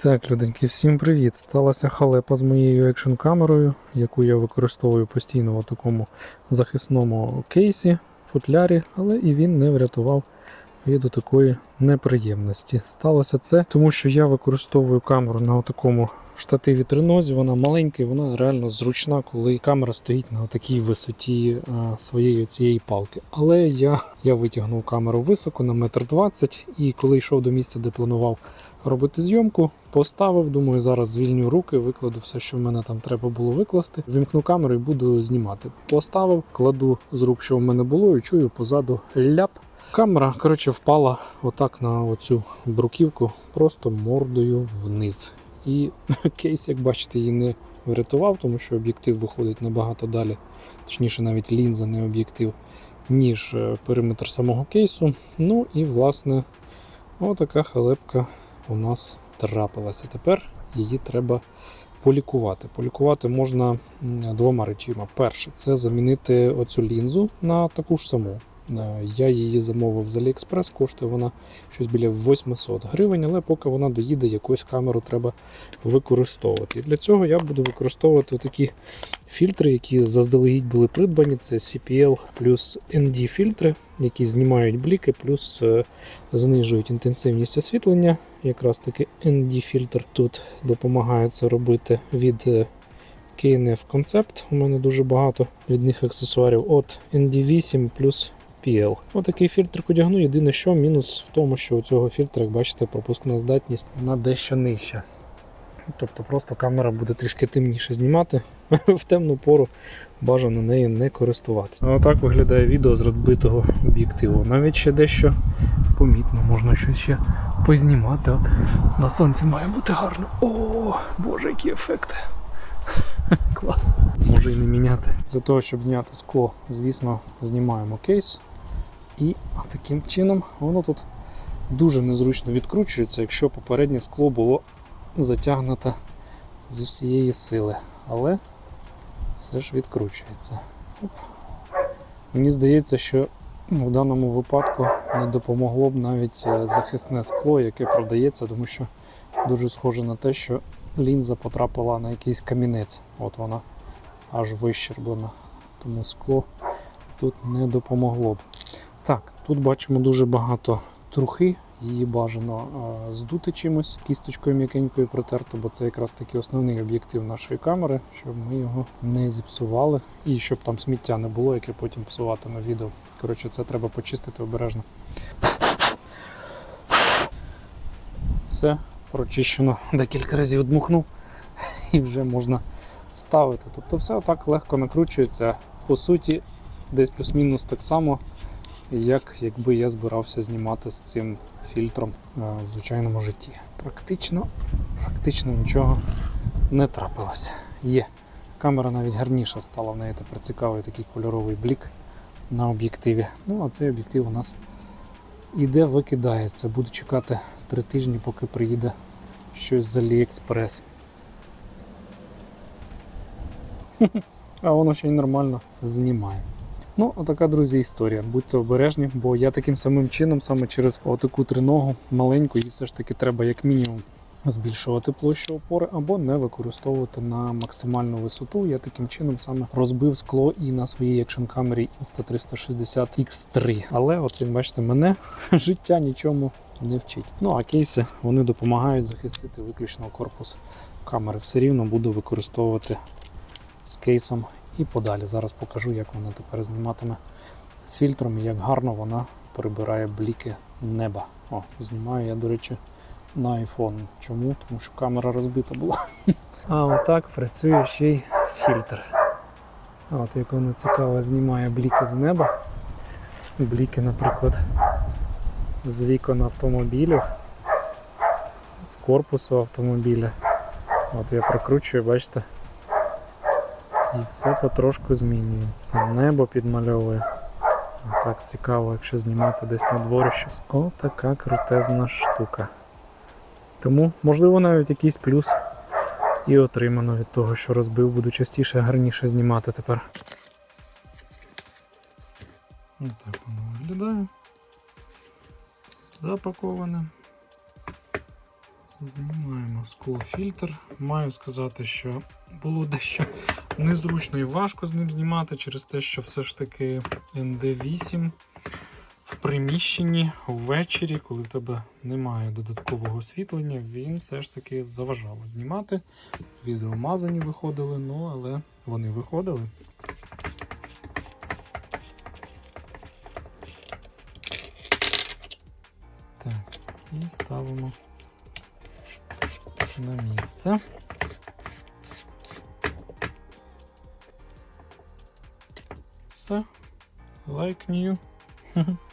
Так, люденьки, всім привіт! Сталася халепа з моєю екшн камерою, яку я використовую постійно в такому захисному кейсі, футлярі, але і він не врятував від такої неприємності. Сталося це, тому що я використовую камеру на такому штативі тринозі. Вона маленька, і вона реально зручна, коли камера стоїть на такій висоті своєї цієї палки. Але я, я витягнув камеру високо на метр двадцять, і коли йшов до місця, де планував робити зйомку, поставив. Думаю, зараз звільню руки, викладу все, що в мене там треба було викласти. Вімкну камеру і буду знімати. Поставив, кладу з рук, що в мене було, і чую позаду ляп. Камера, коротше, впала отак на оцю бруківку, просто мордою вниз. І кейс, як бачите, її не врятував, тому що об'єктив виходить набагато далі, точніше, навіть лінза, не об'єктив, ніж е, периметр самого кейсу. Ну і власне, отака халепка у нас трапилася. Тепер її треба полікувати. Полікувати можна двома речима. Перше, це замінити оцю лінзу на таку ж саму. Е, Я її замовив з AliExpress, коштує вона щось біля 800 гривень, але поки вона доїде, якусь камеру треба використовувати. Для цього я буду використовувати такі фільтри, які заздалегідь були придбані. Це CPL плюс ND фільтри, які знімають бліки, плюс е, знижують інтенсивність освітлення. Якраз таки ND фільтр тут допомагає це робити від е, KNF Concept. У мене дуже багато від них аксесуарів. От ND8 плюс PL. Отакий фільтр одягну. Єдине, що мінус в тому, що у цього фільтра, як бачите, пропускна здатність на дещо нижча. Тобто просто камера буде трішки темніше знімати. В темну пору бажано нею не користуватися. Отак виглядає відео з розбитого об'єктиву. Навіть ще дещо помітно, можна щось ще познімати. От на сонці має бути гарно. О, боже, які ефекти. Клас. Може і не міняти. Для того, щоб зняти скло, звісно, знімаємо кейс. Таким чином воно тут дуже незручно відкручується, якщо попереднє скло було затягнуто з усієї сили. Але все ж відкручується. Оп. Мені здається, що ну, в даному випадку не допомогло б навіть е, захисне скло, яке продається, тому що дуже схоже на те, що лінза потрапила на якийсь камінець. От вона аж вищерблена. Тому скло тут не допомогло б. Так, тут бачимо дуже багато трухи. Її бажано е, здути чимось, кісточкою м'якенькою протерти, бо це якраз таки основний об'єктив нашої камери, щоб ми його не зіпсували і щоб там сміття не було, яке потім псуватиме відео. Коротше, це треба почистити обережно. Все, прочищено декілька разів дмухнув і вже можна ставити. Тобто все отак легко накручується. По суті, десь плюс-мінус так само, як якби я збирався знімати з цим фільтром е, в звичайному житті. Практично, практично нічого не трапилося. Є. Камера навіть гарніша стала, в неї тепер цікавий такий кольоровий блік на об'єктиві. Ну, а цей об'єктив у нас іде, викидається. Буду чекати три тижні, поки приїде щось з AliExpress. А воно ще й нормально знімає. Ну, отака, друзі, історія. Будьте обережні, бо я таким самим чином, саме через отаку триногу маленьку, її все ж таки треба як мінімум збільшувати площу опори або не використовувати на максимальну висоту. Я таким чином саме розбив скло і на своїй екшн камері Insta360 X3. Але, от як бачите, мене життя нічому не вчить. Ну а кейси вони допомагають захистити виключно корпус камери. Все рівно буду використовувати з кейсом і подалі. Зараз покажу, як вона тепер зніматиме з фільтром і як гарно вона прибирає бліки неба. О, знімаю я, до речі, на iPhone. Чому? Тому що камера розбита була. А отак працює ще й фільтр. От як воно цікаво знімає бліки з неба. Бліки, наприклад, з вікон автомобілів, з корпусу автомобіля. От я прокручую, бачите. І все потрошку змінюється. Небо підмальовує. Так цікаво, якщо знімати десь на дворі щось. О, така крутезна штука. Тому, можливо, навіть якийсь плюс і отримано від того, що розбив, буду частіше гарніше знімати тепер. Ось так воно виглядає. Запаковане. Знімаємо склофільтр. Маю сказати, що було дещо незручно і важко з ним знімати через те, що все ж таки ND8 в приміщенні ввечері, коли в тебе немає додаткового освітлення, він все ж таки заважав знімати. Відео мазані виходили, ну але вони виходили. Так, і ставимо на місце. Like new.